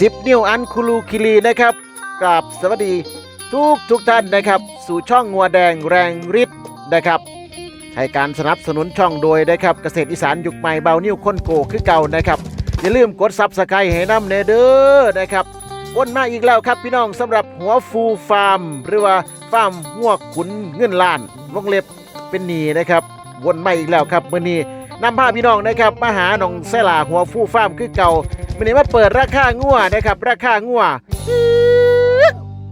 สิบนิ้วอันคุลูคิรีนะครับกราบสวัสดีทุกทุกท่านนะครับ สู่ช่องงัวแดงแรงฤทธิ์นะครับให้การสนับสนุนช่องโดยนะครับเกษตรอีสานยุคใหม่เบานิ้วคนโกคือเก่านะครับ อย่าลืมกดซับสไครต์ให้น้ำเนเด้อนะครับวนมาอีกแล้วครับพี่น้องสำหรับหัวฟูฟาร์ม หรือว่าฟาร์มหัวขุนเงินล้านวงเล็บเป็นหนีนะครับ วนมาอีกแล้วครับมื่อนี้นำพาพี่น้องนะครับมาหาหนองไสลาหัวฟูฟาร์มคือเก่า มื่อนี้มาเปิดราคางัวนะครับ ราคางัว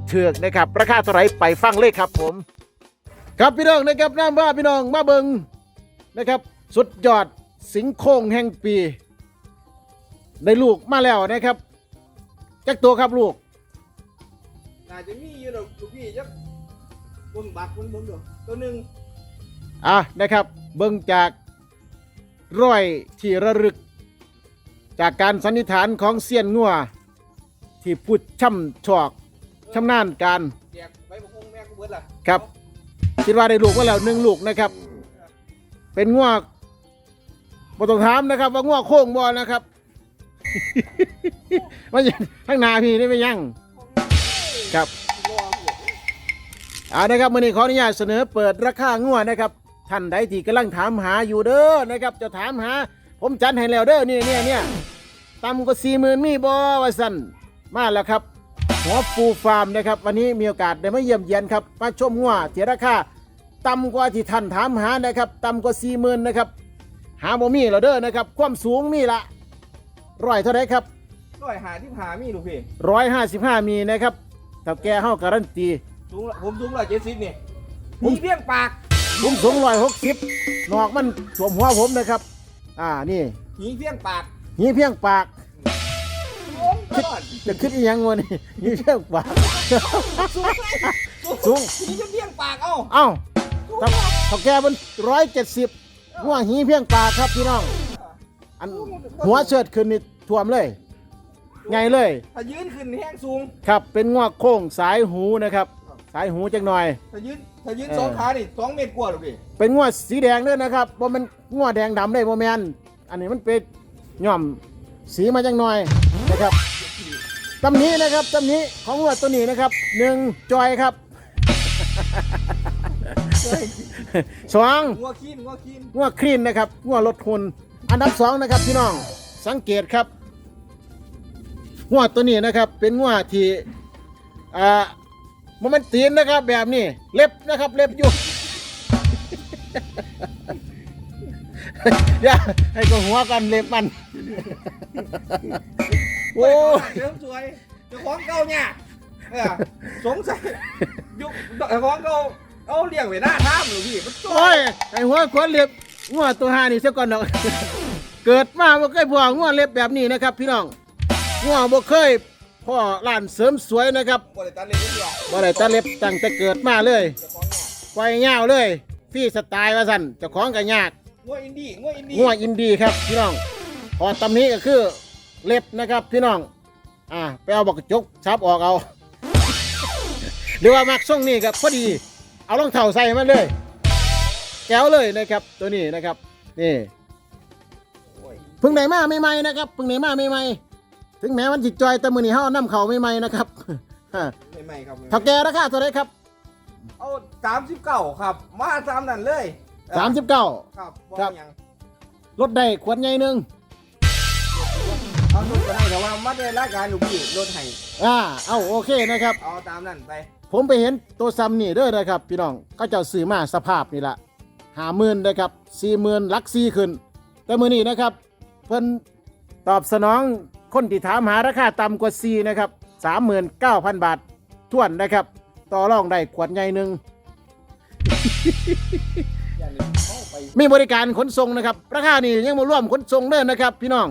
เถือกนะครับ ราคาเท่าไหรไปฟังเลยครับผม ครับพี่น้องนะครับน้ำว่าพี่น้องมาเบิงนะครับ สุดยอดสิงโคงแห่งปี ได้ลูกมาแล้วนะครับจักตัวครับลูกน่าจะมีอยู่ดอกลูกพี่จักเบิ่งบักเบิ่งเบิ่งดอกตัวหนึงอะนะครับ เบิงจากร้อยที่ระลึก จากการสันนิษฐานของเซียนงัวที่พูดช่ำชอกชำนาญการแจกไว้บ่คงแม่กูเบิดล่ะครับ คิดว่าได้ลูกมาแล้วหนึ่งลูกนะครับ เป็นงัวบ่ต้องถามนะครับ ว่างัวโค้งบ่นะครับว่าอย่างข้างหน้าพี่นี่ไม่ยั่งครับรอกูเอานะครับมื่อนี้ขออนุญาตเสนอเปิดราคางัวนะครับ ท่านใดที่กำลังถามหาอยู่เด้อนะครับ จะถามหา ผมจัดให้แล้วเด้อเนี่ยเนี่ยเนี่ยต่ำกว่าสี่หมื่นมีบอว่าสันมาแล้วครับหัวฟูฟาร์มนะครับ วันนี้มีโอกาสได้มาเยี่ยมเยียนครับมาชมงัวเทียราคาต่ำกว่าที่ท่านถามหานะครับต่ำกว่าสี่หมื่นนะครับ หาบ่มีแล้วเด้อนะครับ ความสูงมีละร้อยเท่าไรครับร้อยหาที่หามีลูกพี่ร้อยห้าสิบห้ามีนะครับถ้าแกเฮาการันตีสูงละผมสูง170นี่มีเพียงปากผมสูงร้อยหกสิบนอกมันสวมหัวผมนะครับ อ่านี่หีเพียงปากหีเพียงปากโอ้ยก่อนจะคิดอีหยังวะนี่หีเพียงปาก สูงสูงหีจะเพียงปากเอ้าเอ้าสูงถ้าถ้าแกมันร้อยเจ็ดสิบหัวหีเพียงปากครับพี่น้อง อันหัวเชิดขึ้นนี่ท่วมเลยไงเลย ถ้ายืนขึ้นแห้งสูง ครับเป็นงวโค้งสายหูนะครับ สายหูจักหน่อย ถ้ายืนถ้ายืนเออ สองขานี่สองเมตรกว่าลูกพี่เป็นงวสีแดงด้วยนะครับว่ามันงวแดงดำได้โมแมนอันนี้มันเป็นย่อมสีมาจังหน่อยนะครับตำหนี้นะครับตำหนี้ของงวตัวนี้นะครับหนึ่งจอยครับ สองงัวขี้นงัวขี้นงวคลีนนะครับงวลดหุ่นอันดับสองนะครับพี่น้องสังเกตครับงวตัวนี้นะครับเป็นงวที่อ่า มันมันตีนนะครับ แบบนี้ เล็บนะครับ เล็บอยู่อย่าให้ก็หัวกันเล็บมัน โอ้เสริมสวยเจ้าของเก่าเนี่ยเออสงสัยยุคเจ้าของเก่าเอาเลี้ยงไว้หน้าท่ามลูกพี่มันจ้โอ้อยยไอหัวขวานเล็บงัวตัวหานี่เสียก่อนเนาะเกิดมาบ่เคยพองัวเล็บแบบนี้นะครับ พี่น้องงัวบ่เคย พ่อร้านเสริมสวยนะครับบริการเลี้ยงเดียวบ่ได้ตัดเล็บตั้งแต่เกิดมาเลยเจ้าของเนี่ยไว้ยาวเลยฟรีสไตล์ว่าซั่นเจ้าของก็ยากงัวอินดี้งัวอินดี้งัวอินดีครับพี่น้องพอตำนี้ก็คือเล็บนะครับพี่น้อง อ่าไปเอาบอกกระจกชับออกเอา หรือว่ามักส่งนี่ครับพอดี เอารองเท้าใส่มาเลย แก้วเลยนะครับตัวนี้นะครับ นี่ โอ้ยเพึ่งไหนมาใหม่ๆนะครับเพึ่งไหนมาใหม่ๆ ถึงแม้มันจิตจอยแต่มือนี้เฮาน้ำเข่าใหม่ๆนะครับไม่ไม่ครับเท่าแก่ราคาเท่าไหรครับเอาสามสิบเก้าครับ มาตามนั้นเลยสามสิบเก้าครับครับว่าหยังลดได้ขวดใหญ่หนึ่งเอารถก็ได้แต่ว่ามาได้รายการลูกพี่รถให้อ่าเอาโอเคนะครับเอาตามนั้นไป ผมไปเห็นตัวซัมนี่เด้อนะครับ พี่น้องก็เจ้าซื้อมาสภาพนี่ละหาหมื่นนะครับสี่หมื่นลักซี่ขึ้น แต่มือนี้นะครับ เพิ่นตอบสนอง คนที่ถามหาราคาต่ำกว่าซีนะครับสามหมื่นเก้าพันบาททวนนะครับ ต่อรองได้ขวดใหญ่หนึ่งอย่าลืมเข้าไปมีบริการขนส่งนะครับ ราคานี่ยังมาร่วมขนส่งเด้อนะครับ พี่น้อง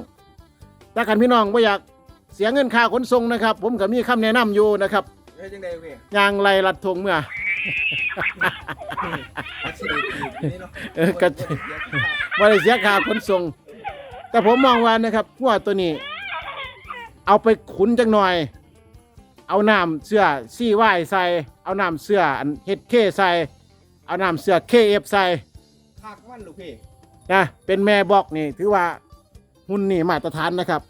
ถ้ากันพี่น้องไม่อยากเสียเงินค่าขนส่งนะครับ ผมก็มีคำแนะนำอยู่นะครับเฮ้ยจังไดเว้ยยางไรลัดทงเมื่ออาชีพนี่เนาะเออก็บริเสียค่าขนส่ง แต่ผมมองว่านะครับพวกตัวนี้ เอาไปขุนจังหน่อย เอาน้ำเสื้อซี่ว่ายใส่ เอาน้ำเสื้ออันเฮ็ดเคใส่ เอาน้ำเสื้อเคเอฟใส่คักมันลูกพี่นะเป็นแม่บอกนี่ถือว่าหุ่นนี่มาตรฐานนะครับ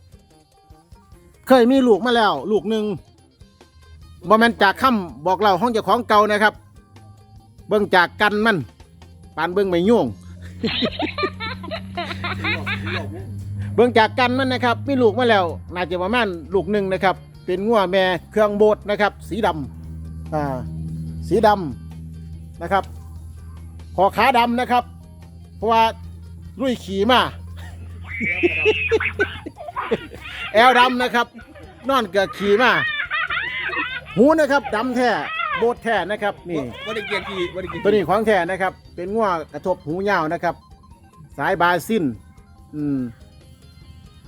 เคยมีลูกมาแล้ว ลูกหนึ่งบ่แม่นจากคำบอกเล่าห้องเจ้าของเก่านะครับ เบิ่งจากกันมันปานเบิ่งไม่ยุ่ง เบิ่งจากกันมันนะครับมีลูกมาแล้วน่าจะประมาณลูกหนึ่งนะครับ เป็นงัวแม่เครื่องโบดนะครับ สีดำอ่าสีดำนะครับคอขาดำนะครับ เพราะว่าลุยขี่มาแอลดำนะครับ นอนเกือกขี่มาหูนะครับดำแท้โบดแท้นะครับนี่บริเกียรกีบริเกียรตัวนี้ของแท้นะครับ เป็นง่วกระทบหูยาวนะครับ สายบาซินอืม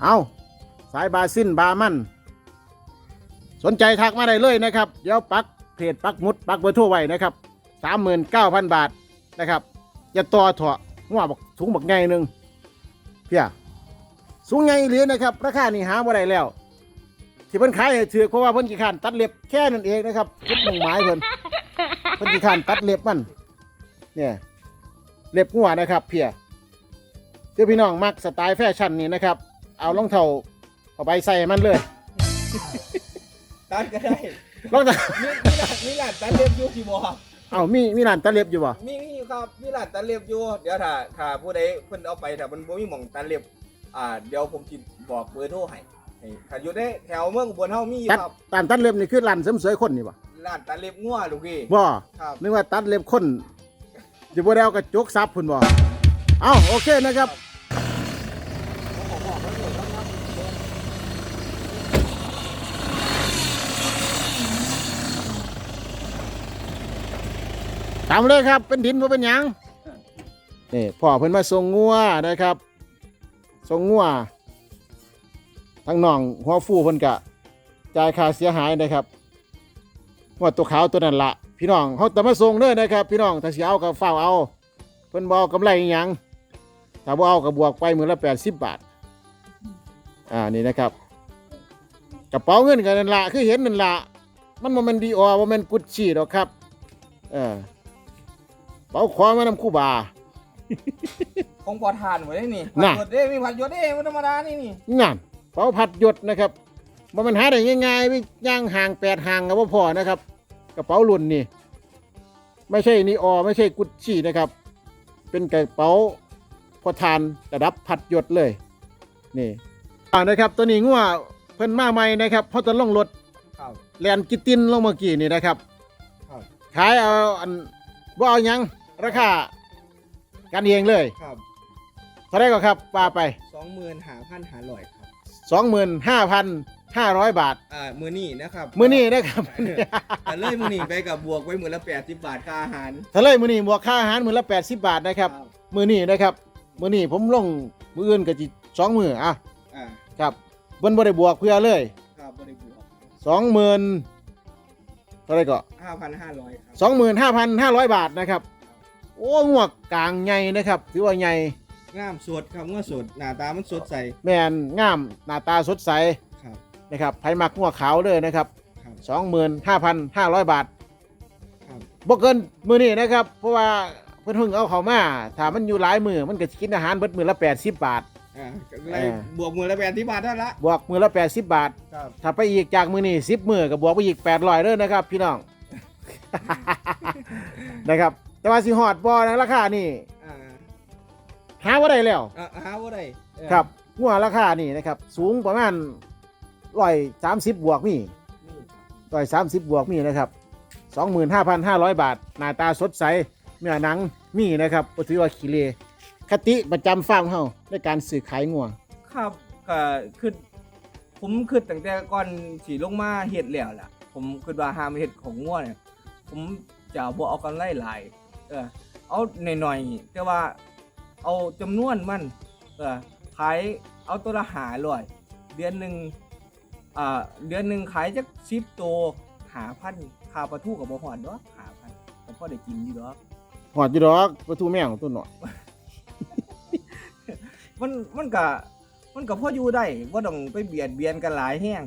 เอาสายบาซินบามัน สนใจทักมาได้เลยนะครับ เดี๋ยวปักเพจปักมุดปักเบอร์โทรไว้นะครับสามหมื่นเก้าพันบาทนะครับ อย่าต่อเถอะง่วบักสูงบักไงหนึ่งเพียสูงไงเหลือนะครับ ราคานี่หาบ่ได้แล้ว ที่เพิ่นขายให้ถือเพราะว่าเพิ่นกี่ขานตัดเล็บแค่นั้นเองนะครับจุดมุ่งหมายเพิ่นเพิ่นกี่ขานตัดเล็บมัน เนี่ยเล็บงัวนะครับ เพียเดี๋ยวพี่น้องมักสไตล์แฟชั่นนี่นะครับ เอารองเท้าเอาไปใส่มันเลยตัดก็ได้รองเท้ามีมีหลานมีหลานตัดเล็บอยู่ที่บ่เอามีมีร้านตัดเล็บอยู่บ่มีมีอยู่ครับมีหลานตัดเล็บอยู่เดี๋ยวถ้าถ้าผู้ใดเพิ่นเอาไปถ้ามันบ่มีหม่องตัดเล็บอ่าเดี๋ยวผมสิบอกเบอร์โทรให้ให้ถ้าอยู่ในแถวเมืองอุบลเฮามีอยู่ตัดครับร้านตัดเล็บนี่คือร้านเสริมสวยคนนี่บ่ร้านตัดเล็บงัวลูกพี่บ่ครับ นึกว่าตัดเล็บคนอยู่บ่ได้เอากระจกซับพุ่นบ่เอาโอเคนะครับ ตามเลยครับ เป็นดินบ่เป็นหยังนี่พ่อเพิ่นมาส่งงัวนะครับส่งงัวทั้งน้องหัวฟูเพิ่นกะจ่ายค่าเสียหายนะครับงัวตัวขาวตัวนั้นละพี่น้องเขาแต่มาส่งเด้อนะครับ พี่น้องถ้าสิเอาก็เฝ้าเอา เพิ่นบ่เอากำไรอิหยังถ้าบ่เอาก็บวกไปมื้อละ80บาทอ่านี่นะครับกระเป๋าเงินกันนั่นละคือเห็นนั่นละมันบ่แม่นดีออบ่แม่นกุชชี่ดอกครับเออ เป๋าคอมานำคู่บา ของพอทานไว้ได้นี่น่ะผัดหยดเด้มีผัดหยดเด้มันธรรมดานี่นี่นั่นเป๋าผัดหยดนะครับบ่แมันหาได้ง่ายๆไปย่างห่างแปดห่างก็บ่พอนะครับ กระเป๋ารุ่นนี่ไม่ใช่นีออไม่ใช่กุชชี่นะครับ เป็นกระเป๋าพอทานระดับผัดหยดเลยนี่อ่านะครับ ตัวนี้งัวเพิ่นมาใหม่นะครับเพราะตอนลงรถ ครับ แลนกิตตินลงเมื่อกี้นี่นะครับครับ ขายเอาอันบ่เอาหยัง ราคากันเองเลยครับเท่าไหรก็ครับปาไป สองหมื่นหาพันหาลอยครับ25,500 บาท อ่ามือนี่นะครับมื้อนี้นะครับ แต่เลยมือนี่ไปกับบวกไว้มือละแปดสิบบาทค่าอาหารทะเลมื้อนี้บวกค่าอาหารมื้อละ 80 บาทนะครับ มื้อนี้นะครับ มื้อนี้ผมลงมื้ออื่นก็สิสองมื้ออะอ่าครับเพิ่นบ่ได้บวกเพื่อเลย ครับบริบวก20,000เท่าไหรก็ห้าพันห้าร้อยครับ 25,500 บาทนะครับ โอ้งวกกลางใหญ่นะครับถือว่าใหญ่งามสดครับงาสดหน้าตามันสดใส แม่นงามหน้าตาสดใสครับนะครับไผมักงัวขาวเลยนะครับครับ25,500บาทครับ บ่เกินมื้อนี้นะครับ เพราะว่าเพิ่นเพิ่งเอาเข้ามาถ้ามันอยู่หลายมื้อมันก็สิกินอาหารเบิดมื้อละ80 บาท อ่าก็เลยอ่า บวกมือละแปดสิบบาทเท่านั้นละบวกมื้อละ80 บาท ครับถ้าไปอีกจากมื้อนี้10มื้อก็บวกไปอีก800เด้อนะครับ พี่น้อง นะครับ แต่ว่าสิฮอดบ่นะราคานี่อ่าหาบ่ได้แล้ว อ่าหาว่าได้เออครับงัวราคานี่นะครับ สูงประมาณ130บวกมีนี่ร้อยสามสิบบวกมีนะครับสองหมื่นห้าพันห้าร้อยบาท หน้าตาสดใสเนื้อหนังมีนะครับก็ถือว่าขี้เลคติประจำฟาร์มเฮาในการซื้อขายงัว ครับก็คือผมคือตั้งแต่ก่อนสีลงมาเห็ดแล้วล่ะ ผมคือว่าหามเห็ดของงัวเนี่ยผมจะบ่เอากำไรหลาย เออเอาหน่อยๆแต่ว่าเอาจำนวนมันเออขายเอาตัวละหาร้อยเดือนหนึ่งอ่าเดือนหนึ่งขายจักสิบตัวหาพันค่าปลาทูกับบ่หอดเนาะหาพันก็พอได้กินอยู่เนาะหอดอยู่ดอกประตูแมวตัวหน่อยมันมันก็มันก็พออยู่ได้ว่าต้องไปเบียดเบียนกันหลายแห้ง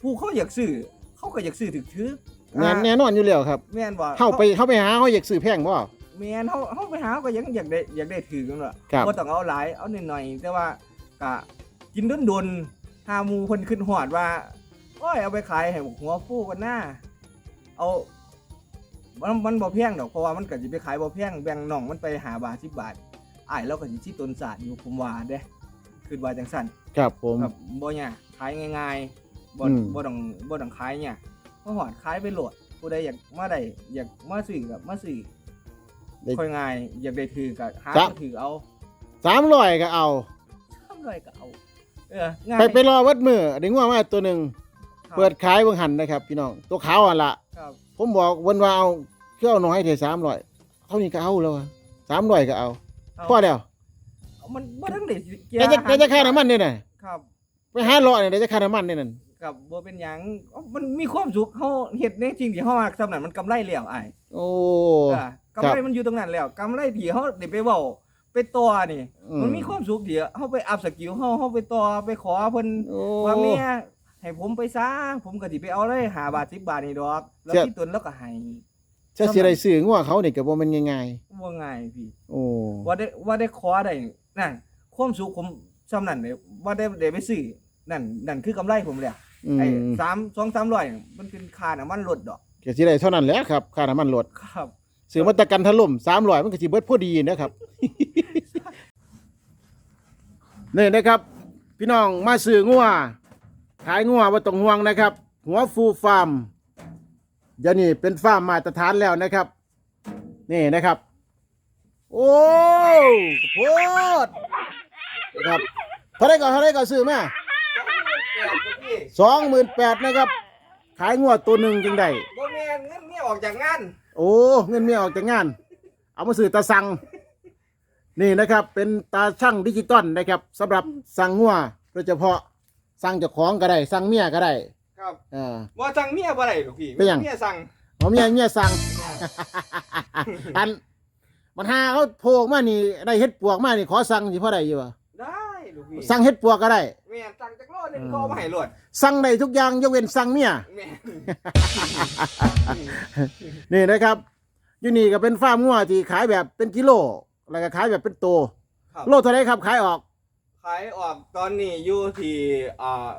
ผู้เขาอยากซื้อเขาก็อยากซื้อถึกถือแน่แน่นอนอยู่แล้วครับแม่นบ่เข้าไปเข้าไปหาเขาอยากซื้อแพงบ่ แม่นเฮาเฮาไปหาก็ยังอยากได้อยากได้ถือกันว่าครับ บ่ต้องเอาหลายเอาหน่อยๆแต่ว่าก็กินดนๆหาหมู่เพิ่นขึ้นฮอดว่าโอ้ยเอาไปขายให้หัวฟูกันหน้าเอา มันมันบ่แพงดอกเพราะว่ามันก็สิไปขายบ่แพงแบ่งน้องมันไปหาบาท10บาทอ้ายเราก็สิสิต้นศาสตร์อยู่ผมว่าเด้คือว่าจังซั่น ครับผมครับบ่ยากขายง่ายๆบ่อืม บ่ต้องบ่ต้องขายเนี่ยมาหอดขายไปโหลดผู้ใดอยากมาได้อยากมาซื้อก็มาซื้อ ได้ ค่อยง่าย อยากได้ถือก็หาครับมาถือเอาสามร้อยก็เอา ทำไรก็เอา เออง่ายไปไปรอวัดมือเดึงว่ามาตัวหนึ่งครับเปิดขายเบิ่งหันนะครับ พี่น้องตัวขาวอะละครับผมบอกวันว่าเอาเครื่องน้อยเท่สามร้อยเท่านี้ก็เอาแล้วสามร้อยก็เอาเอาพอแล้วเอามันบ่ทั้งได้เกียแต่จะแต่จะค่าน้ำมันเนี่ยน่ะครับไปหาเลาะเนี่ยแต่จะค่าน้ำมันเนี่ยนั่นกับบ่เป็นหยังเอ้ามันมีความสุขเฮาเฮ็ดในจริงที่เฮามักซำนั้นมันกำไรแล้วอ้ายโอ้ เออ กำไรมันอยู่ตรงนั้นแล้วกำไรที่เฮาได้ไปเว้าไปต่อนี่ อืมันมีความสุขที่เฮาไปอัพสกิลเฮาเฮาไปต่อไปขอเพิ่นโอ้ ว่าแม่ให้ผมไปซะผมก็สิไปเอาเลย5บาท10บาทนี่ดอก แล้วเสียที่ตนแล้วก็ให้จะสิได้ซื้องัวเขานี่ก็บ่แม่นง่ายบ่ง่ายพี่ ๆโอ้ ว่าได้ว่าได้ขอได้นั่นความสุขผมซำนั้นเลยว่าได้ได้ไปซื้อนั่นนั่นคือกำไรผมเลยอืไอ้มสามสองสามร้อยมันเป็นค่าน้ำมันรถดอกก็สิได้เท่านั้นแหละครับ ค่าน้ำมันรถครับ ซื้อมาตะกันถล่ม300มันก็สิเบิดพอดีนะครับ นี่นะครับ พี่น้องมาซื้องัวขายงัวว่าต้องห่วงนะครับ หัวฟูฟาร์มเดี๋ยวนี้เป็นฟาร์มมาตรฐานแล้วนะครับ นี่นะครับ โอ้โพดนะครับเท่าไรก่อนเท่าไรก่อนซื้อมสองหมื่นแปดนะครับ ขายงัวตัวหนึ่งจังได้บ่แม่นเงินเมียออกจากงาน โอ้เงินเมียออกจากงาน เอามาซื้อตาสั่งนี่นะครับ เป็นตาช่างดิจิตอลนะครับสำหรับสั่งงัวโดยเฉพาะสั่งเจ้าของก็ได้สั่งเมียก็ได้ครับอ่า บ่สั่งเมียบ่ได้หรอกพี่เป็นหยัง เมียสั่งเอาเมียเมียสั่ง อันมันหาเขาโผล่ออกมานี่ได้เฮ็ดปวกมานี่ขอสั่งสิพอได้อยู่วะได้ลูก พี่สั่งเฮ็ดปวกก็ได้ แม่นสั่งจักรโลนึงอืม ก็เอามาให้รวดสั่งได้ทุกอย่างยกเว้นสั่งเมียแม่นนี่นะครับอยู่นี่ก็เป็นฟาร์มงัวที่ขายแบบเป็นกิโล แล้วก็ขายแบบเป็นโตวครับโลเท่าไหรครับขายออก ขายออกตอนนี้อยู่ที่อ่า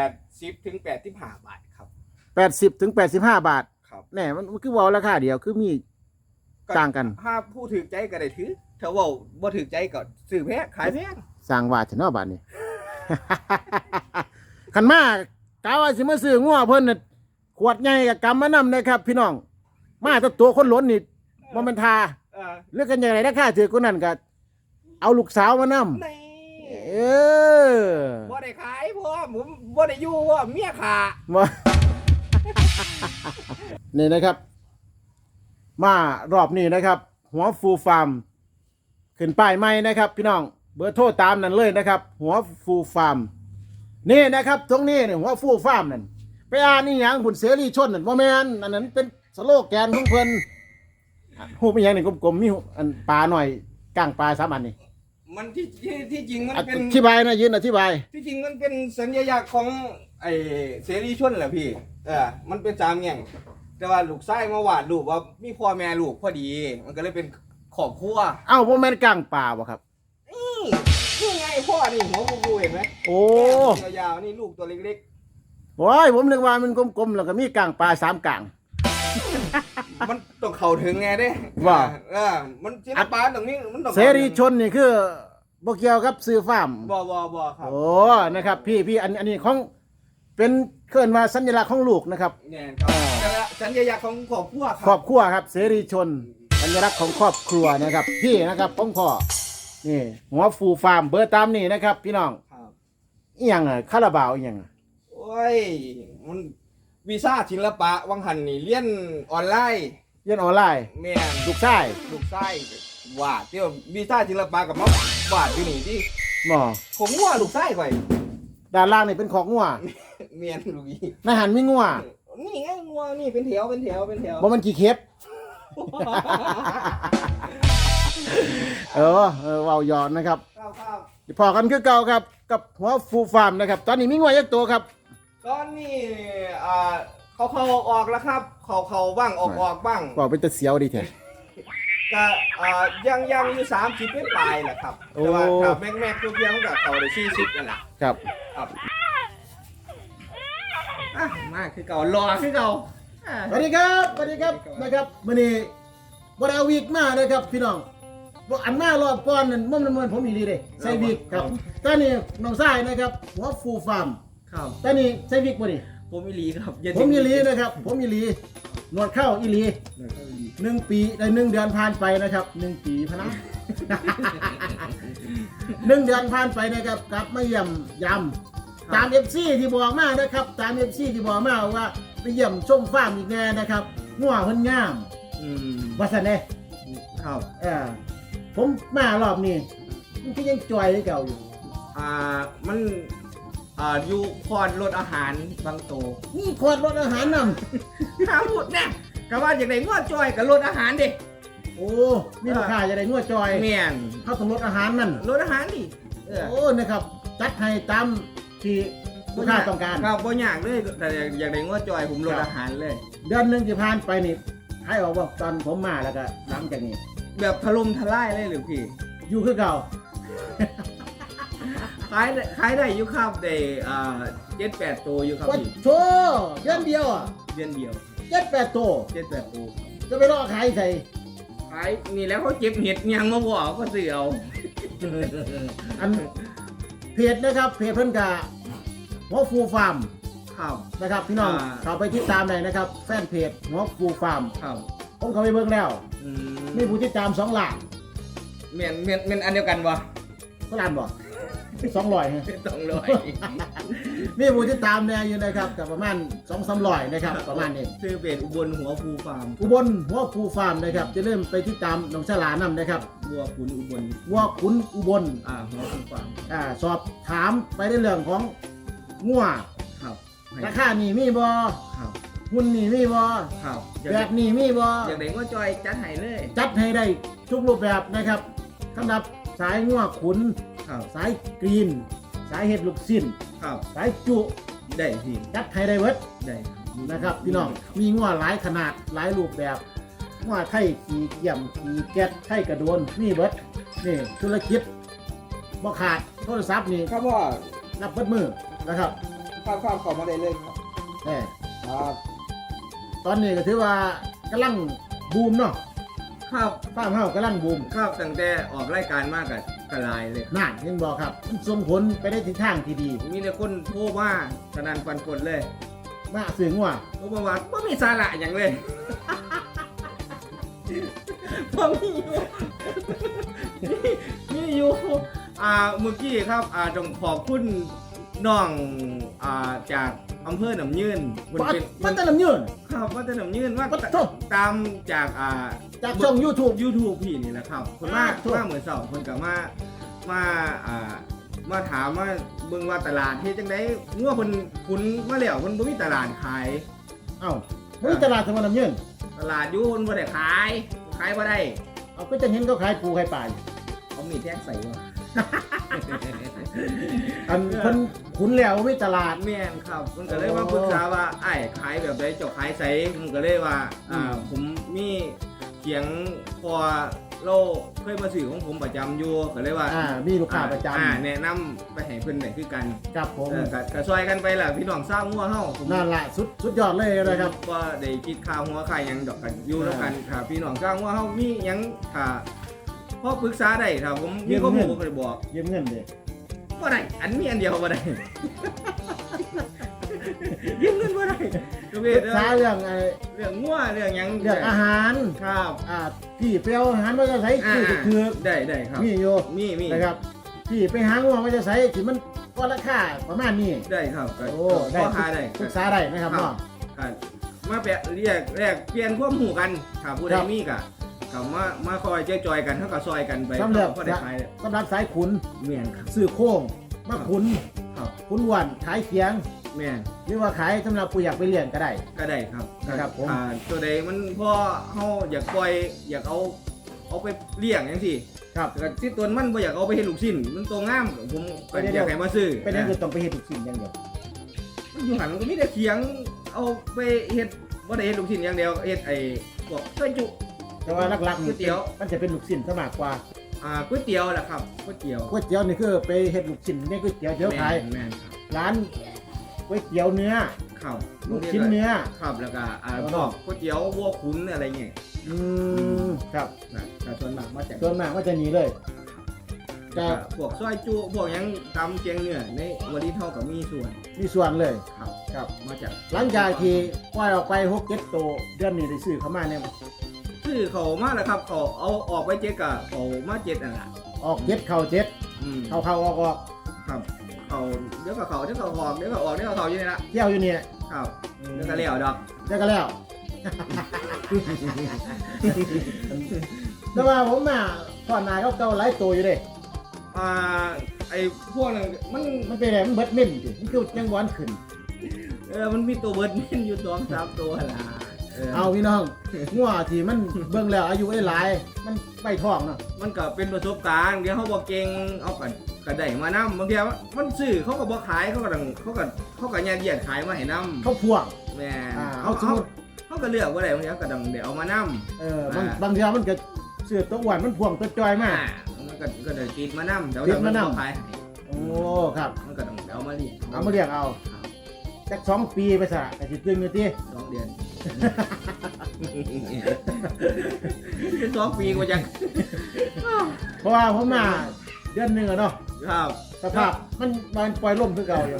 80ถึง85บาทครับแปดสิบถึงแปดสิบห้าบาทครับแน่มันมันคือเว่าราคาเดียวคือมีต่างกัน ถ้าผู้ถือใจก็ได้ถือถ้าเว่าบ่ถือใจก็ซื้อแพงขายแพง สร้างวาดเถอะเนาะบาทนี้ ขันมากกาว่าสิมาซื้องัวเพิ่นน่ะขวดใหญ่กับกำมานำนะครับ พี่น้อง มาแตัวตัวคนล้นนี่บ่แมันทาเออเลือกกันยังไงราคาถือคนนั้นก็เอาลูกสาวมานในำเออบ่ได้ขายพ่อผมบ่ได้อยู่พ่อเมียขามา นี่นะครับ มารอบนี้นะครับ หัวฟูฟาร์มขึ้นป้ายใหม่นะครับ พี่น้อง เบอร์โทรตามนั้นเลยนะครับ หัวฟูฟาร์มนี่นะครับตรงนี้เนี่ยหัวฟูฟาร์มนั่นไปอ่านนี่ยังบุญเสรีชนนั่นว่าแมนอันนั้นเป็นสโลแกนของเพิ่นอะหูเป็นหยังนี่กลมๆมีหูอันปลาหน่อยก้างปลาสามอันนี่มันที่ที่ที่จริงมันอเป็นธิบายนะยืนอธิบาย ที่จริงมันเป็นสัญลักษณ์ของไอ้เสรีชนแหละพี่เออมันเป็นสามแง่งแต่ว่าลูกชายมาวาดรูปว่ามีพ่อแม่ลูกพอดี มันก็เลยเป็นครอบครัวเอ้าว่าแมนก้างปลาบ่ครับ นี่นี่ไงพ่อนี่หัวกูกูเห็นไหมโอ้แก้มยาวๆนี่ลูกตัวเล็กโอ้ยผมนึกว่ามันกลมๆแล้วก็มีก้างปลาสามก้าง ๆ มันต้องเข้าถึงไงเด้ว่า เออมันศิลปะตรงนี้มันต้องเสรีชนนี่คือบ่เกี่ยวกับซื้อฟาร์มบ่บ่บ่ครับโอ้นะครับ พี่พี่อันอันนี้ของเป็นเคลื่อนมาสัญลักษณ์ของลูกนะครับเนี่ยครับแต่ละสัญลักษณ์ของครอบครัวคครอรับบครัวครับ เสรีชนสัญลักษณ์ของครอบครัวนะครับ พี่นะครับของพ่อ นี่หัวฟูฟาร์มเบอร์ตามนี่นะครับ พี่น้องครับอีหยังอะคาราบาวอีหยังอะโอ้ยมันวีซ่าศิลปะวังหันนี่เรียนออนไลน์เรียนออนไลน์แม่นลูกชายลูกไส้วาดเที่ยววีซ่าศิลปะกับมาวาดอยู่นี่ที่หมอผมงัวลูกไส้ข่อยด้านล่างนี่เป็นของงัวเมียนลูกอีในหันมีงัวนี่ไงงัวนี่เป็นแถวเป็นแถวเป็นแถวบ่มันกี่เข็บ เออเออเว้าหยอนนะครับครับครับพอกันคือเก่าครับ กับหัวฟูฟาร์มนะครับ ตอนนี้มีงัวยักตัวครับ ตอนนี้อ่าเขาเขาออกออกแล้วครับ เขาเขาบ้างออกออกบ้างบอกเป็นตะเสียวดีแท้ก็อ่ายังยังอยู่สามสิบไม่ปลายแหละครับโอ้แต่ว่าครับแม่งแม่งตัวเพียงกับเขาได้สี่สิบนั่นแหละครับครับอะมากคือเก่ารอคือเก่าอ่าสวัสดีครับสวัสดีครับนะครับมื้อนี้บ่ได้เอาวีกมานะครับพี่น้อง บ่อันมารอบก่อนนั่นมันมันผมอีหลีเด้ใส่วีกครับตอนนี้น้องชายนะครับหัวฟูฟาร์มครับตอนนี้ใส่วีกบ่นี่ผมอีหลีครับอย่าผมอีหลีนะครับ ผมอีหลีหนวดเข้าอีหลีเดี๋ยวก็อีหลีหนึ่งปีได้หนึ่งเดือนผ่านไปนะครับหนึ่งปีพะนะ หนึ่งเดือนผ่านไปนะครับกลับมาเยี่ยมยำตามเอฟซีที่บอกมานะครับ ตามเอฟซีที่บอกมาว่าไปเยี่ยมชมฟาร์มอีกแน่นะครับงัวเพิ่นงามอืม ว่าซั่นเด้ครับ เออ ผมมารอบนี้มันก็ยังจอยคือเก่าอยู่ อ่ามันอ่าอยู่คอนรถอาหารบางโตนี่ขวดรถอาหารนำข้าวพูดแน่ก็ว่าอย่างไรง้อจอยกับรถอาหารเด็กโอ้มีลูกค้าจะได้งัวจอยเมียนเข้าต้องรถอาหารนั่นรถอาหารดิเออโอ้นะครับจัดให้ตามที่ลูกค้าต้องการ ครับบ่อยากเลยแต่อยากได้ง้อจอยผมรถอาหารเลย เดือนหนึ่งที่ผ่านไปนี่ให้ออกว่าตอนผมมาแล้วก็หลังจากนี้ แบบถล่มทลายเลยหรือพี่อยู่คือเก่าขายได้ขายได้อยู่ครับได้อ่าเจ็ดแปดตัวอยู่ครับว่าพี่โชเดือนเดียวอะเดือนเดียวเจ็ดแปดตัวเจ็ดแปดตัวจะไปรอขายใส่ขายนี่แล้วเขาเก็บเห็ดยังมาบอกก็ซื้อเอาอันเพจนะครับเพจเพิ่นกะหัวฟูฟาร์มครับ นะครับพี่น้องอ่า เข้าไปติดตามได้นะครับ แฟนเพจหัวฟูฟาร์มครับผมเข้าไปเบิ่งแล้ว อืมี ผู้ติดตามสองล้านเมียนเมียนเมียนอันเดียวกันวะเท่าล้านบ่สองร้อยต้องเลยมีผู้ติดตามแน่อยู่นะครับกับประมาณสองสามร้อยนะครับ ประมาณนี้ชื่อเป็นอุบลหัวภูฟาร์มอุบลหัวฟูฟาร์มนะครับ จะเริ่าลืมไปติดตามน้องฉลานํนะครับบัวขุนอุบลวัวขุนอุบลอ่าหัวภูฟาร์มอ่าสอบถามไปในเรื่องของงัวครับให้ราคานี่มีบ่ครับ หุ้นนี่มีบ่ครับอยากแบบนี้มีบ่อยากได้ง้อจอยจัดให้เลยจัดให้ได้ทุกรูปแบบนะครับสำหรับสายงัวขุน ครับสายกรีน สายเห็ดลูกสิ้น ครับสายจุได้พี่จัดให้ได้เวิดได้นะครับพี่น้องมีงัวหลายขนาดหลายรูปแบบงัวไทยขี่เกี่ยมขี่แก๊สไทยกระโดนมีเบิดนี่ธุรกิจบ่ขาดโทรศัพท์นี่ครับว่ารับเบิดมือนะครับข้าวข้าวขอมาได้เลยครับ แน่ ครับ ตอนนี้ก็ถือว่ากำลังบูมเนาะครับฟาร์มเฮากำลังบูมครับตั้งแต่ออกรายการมากกับกระลายเลยน่านเห็นบอกครับมันส่งผลไปได้ทิศทางที่ดี มีแต่คนโทรมาสนันฟันกดเลยมาสื่องัวโทรมาว่าไม่มีสาระอย่างเลยผมมีอยู่มีอยู่อ่าเมื่อกี้ครับอ่าต้องขอบคุณ น้องอ่าจากอำเภอหนำยืนมันปัดเป็นมันจะลำยืน ครับว่าแต่หนำยืนว่าปัดโทษตามจากอ่า จากช่อง YouTube ยูทูบพี่นี่แหละครับคนมาอ่าถูก มาเหมือนเสาคนกับมามาอ่ามาถามว่าเบิ่งว่าตลาดเฮ็ดจังไดงัวเพิ่นขุนมาแล้วเพิ่นบ่มีตลาดขาย เอ้าไม่มีตลาดสมานลำยืนตลาดอยู่เพิ่นบ่ได้ขาย ขายบ่ได้เอาก็จะเห็นเขาขายปูขายปลาอยู่เขามีแท็กใส่ว่า อันเพิ่นขุนแล้วไม่มีตลาด แม่นครับเพิ่นก็เลยว่าปรึกษาว่าอ้ายขายแบบใดเจ้าขายไสเพิ่นก็เลยว่าอ่าอืม ผมมีเขียงพอเราเคยมาซื้อของผมประจำอยู่ก็เลยว่าอ่ามีลูกค้าประจอ่าแนะนำไปให้เพิ่นได้คือกันำครับผมเออก็ก็ซอยกันไปล่ะพี่น้องสร้างหัวเฮาผมนั่นแหละสุดสุดยอดเลยนะครับ ว่าได้คิดข่าวหัวใครยังดอกกันอยู่แล้วกันค่ะพี่น้องสร้างหัวเฮามีหยังค่ะพอปรึกษาได้ถ้าผมมีข้อมูลผมก็เลยบอก ยืมเงินเด้ บ่ได้อันมีอันเดียวบ่ได้ ยืมเงินบ่ได้ก็ปเวรึทกษาเรื่องไอ้เรื่องงัวเรื่องหยังเรื่องอาหารครับอ่าพี่ไปเอาอาหารมาจะใช้อ่าคือคือได้ได้ครับ มีอยู่มีมีนะครับพี่ไปหางัวมาจะใช้ที่มันก็ราคาประมาณนี้ ได้ครับก็โอ้ได้ ก็หาได้ปรึกษาได้นะครับครับเนาะ ครับมาแปะเรียกแรกเปลี่ยนความหูกันถ้าผู้ใดครับ มีก็ ก็มามาคอยเจ๊จอยกันเท่ากับซอยกันไปสำเร็จก็ได้ขายสำหรับสายขุนแม่นครับซื้อโค้งมาขุนครับขุนหวานขายเคียง แม่นหรือว่าขายสำหรับผู้อยากไปเลี้ยงก็ได้ ก็ได้ครับนะครับผม อ่าตัวใดมันพอเฮาอยากปล่อยอยากเอาเอาไปเลี้ยงจังซี่ครับ แต่ที่ตัวมันบ่อยากเอาไปเฮ็ดลูกชิ้นมันตัวงามผมก็ไปเรื่อยๆอยากให้มาซื้อเป็นนั่นคือต้องไปเฮ็ดทุกสิ่งอย่างเดียวมันอยู่หันมันก็มีแต่เคียงเอาไปเฮ็ดบ่ได้เฮ็ดลูกชิ้นอย่างเดียวเฮ็ดไอ้พวกเคยจุ แต่ว่าหลักๆก๋วยเตี๋ยว มันจะเป็นลูกชิ้นซะมากกว่าอ่าก๋วยเตี๋ยวแหละครับก๋วยเตี๋ยวก๋วยเตี๋ยวนี่คือไปเฮ็ดลูกชิ้นในก๋วยเตี๋ยวเดี๋ยวขายแม่นแม่นครับร้านก๋วยเตี๋ยวเนื้อครับลูกชิ้นเนื้อครับแล้วก็อ่าแล้วพก็วกก๋วยเตี๋ยววัวขุนอะไรเงี้ยอืมครับนะแต่ส่วนมากมาจากส่วนมากว่าจะหนีเลยแต่พวกซอยจุพวกหยังตำเจียงเนื้อในวันนี้เท่ากับมีส่วน มีส่วนเลยครับครับมาจากหลังจากที่ปล่อยออกไปหกเจ็ดตัวเดือนนี้ได้ซื้อเข้ามาเนี่ย ชื่อเขามาแล้วครับ เขาเอาออกไปเจ็ดกับเขามาเจ็ดอันละออกเจ็ดเข่าเจ็ดอืมเข่าเข่าออกออกครับเขาเดี๋ยวกับเขาเดี๋ยวกับออกเดี๋ยวกับออกเดี๋ยวกับเขาอยู่นี่ละเที่ยวอยู่นี่ครับเดี๋ยวกับเลี้ยวดอกเดี๋ยวก็แล้ว แต่ว่าผมมาก่อนหน้าเขาเก่าหลายตัวอยู่เด้อ่าไอ้พวกนั้นมันมันเป็นอะไรมันเบิดเม่นสิมันคือยังหวานขึ้น เออมันมีตัวเบิร์ดเม่นอยู่สองสามตัวละ เออเอาพี่น้องงัวที่มันเบิ่งแล้วอายุไอ้หลายมันไปท้องเนาะมันก็เป็นประสบการณ์เดี๋ยวเขาบอกเก่งเอากันกระไดมานำบางทีมันซื้อเขาก็บอกขายเขาก็ดังเขาก็เขาก็ยัดเยียดขายมาให้นำเขาพ่วงแม่อ่าเขาเอาสมมุติเขาก็เลือกว่าอะไรบางทีเขาก็ดังเดี๋ยวเอามานำเออบางอ่าบางทีมันก็เสือตัวอ้วนมันพ่วงตัวจอยมากมันก็ก็เดี๋ยวติดมานำเดี๋ยวติดมานำเดี๋ยวขายให้โอ้ครับมันก็ต้องเดี๋ยวเอามาเลี้ยงเอามาเรียกเอาครับจักสองปีไปซะแต่สิตึงอยู่ที่สองเดือน สองปีกว่าจะเพราะว่าผมมาเดือนหนึงอะเนาะครับสภาพมันมันปล่อยล่มคือเก่าอยู่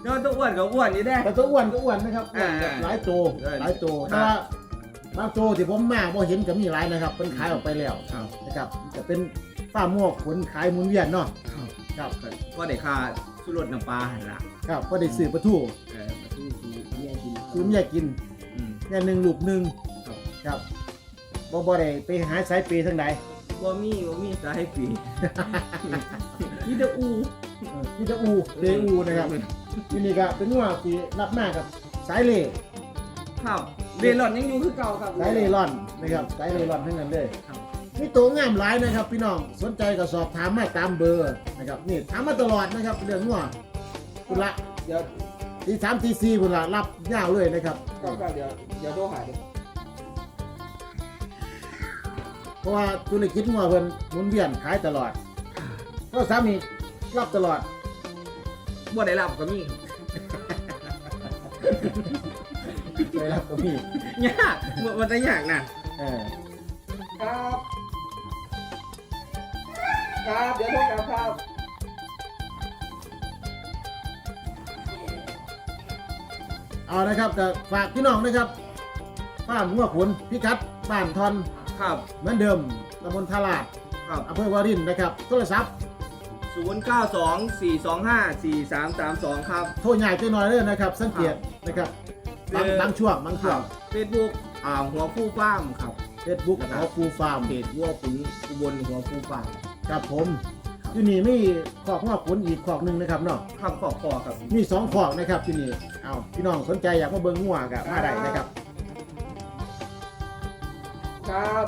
เดี๋ยวตัวอ้วนกับอ้วนนี่ได้แต่ตัวอ้วนก็อ้วนนะครับอ้วนแบบอ่าหลายตัวเออหลายตัวครัแต่บว่าบางตัวที่ผมมาบ่เห็นก็มีหลายนะครับเป็นขายออกไปแล้วครับนะครับจะเป็นป้าหมวกขนขายหมุนเวียนเนาะครับก็ได้ค่าสุรสน้ำปลาหันละครับก็ได้ซื้อปลาทูเออมาที่ที่ที่แย่กินซื้อเมียกิน อืมแค่หนึ่งลูกหนึ่งครับครับบ่บ่ได้ไปหาสายเปย์ทางใดบ่มีบ่มีสายปีมีแต่อูเออมีแต่อูเตอูนะครับที่นี่ก็เป็นว่าที่รับมากับสายเล่ครับเบลอนยังอยู่คือเก่าครับสายเล่ร่อนนะครับสายเล่ร่อนทั้งนั้นเลยครับมีตัวงามหลายนะครับ พี่น้องสนใจก็สอบถามมาตามเบอร์นะครับนี่ถามมาตลอดนะครับเรื่องงัวคุณละเดี๋ยว ทีสามทีสี่คุณละรับยาวเลยนะครับ ก็ก็เดี๋ยวเดี๋ยวโทรหาเดี๋ยวเพราะว่าธุรกิจงัวเพิ่นหมุนเวียนขายตลอดก็สามีรับตลอดบ่ได้รับก็มีไม่รับก็มียากมันมันจะยากนะเออครับ ครับ เดี๋ยวโทรกลับครับ เอานะครับก็ฝากพี่น้องนะครับบ้านหัวขุนพิกัดบ้านทอนครับ เหมือนเดิมตำบลทาลาดครับ อำเภอวารินนะครับโทรศัพท์0924254332 ครับ โทรใหญ่ตัวน้อยเลยนะครับ สังเกตนะครับบางบางช่วงบางช่วงเฟซบุ๊กอ่าหัวผู้ฟ้าร์มครับเฟซบุ๊กนะครับของฟูฟาร์มเพจวัวขุนอุบลหัวผู้ฟ้าร์มครับผม ที่นี่มีขอกหัวขุนอีกขอกหนึ่งนะครับเนาะครับขอบคอครับมีสองขอกนะครับที่นี่เอาพี่น้องสนใจอยากมาเบิ่งงัวกับมาได้นะครับ ครับ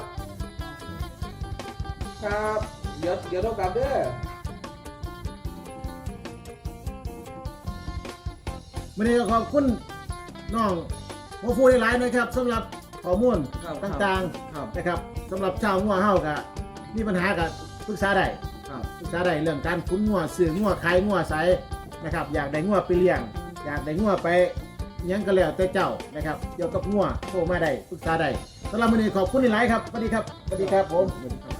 ครับ เดี๋ยวเดี๋ยวโทรกลับเด้อวันนี้ก็ขอบคุณน้องโมฟูได้หลายๆนะครับสำหรับข้อมูลครับต่างครับ ๆนะครับสำหรับชาวงัวเฮากะมีปัญหากับปรึกษาได้ ครับปรึกษาได้เรื่องการคุ้นงัวซื้องัวขายงัวใสนะครับ อยากได้งัวไปเลี้ยง อยากได้งัวไปหยังก็แล้วแต่เจ้านะครับเกี่ยวกับงัวโทรมาได้ปรึกษาได้สำหรับวันนี้ขอบคุณหลายๆครับสวัสดีครับสวัสดีครับผมครับ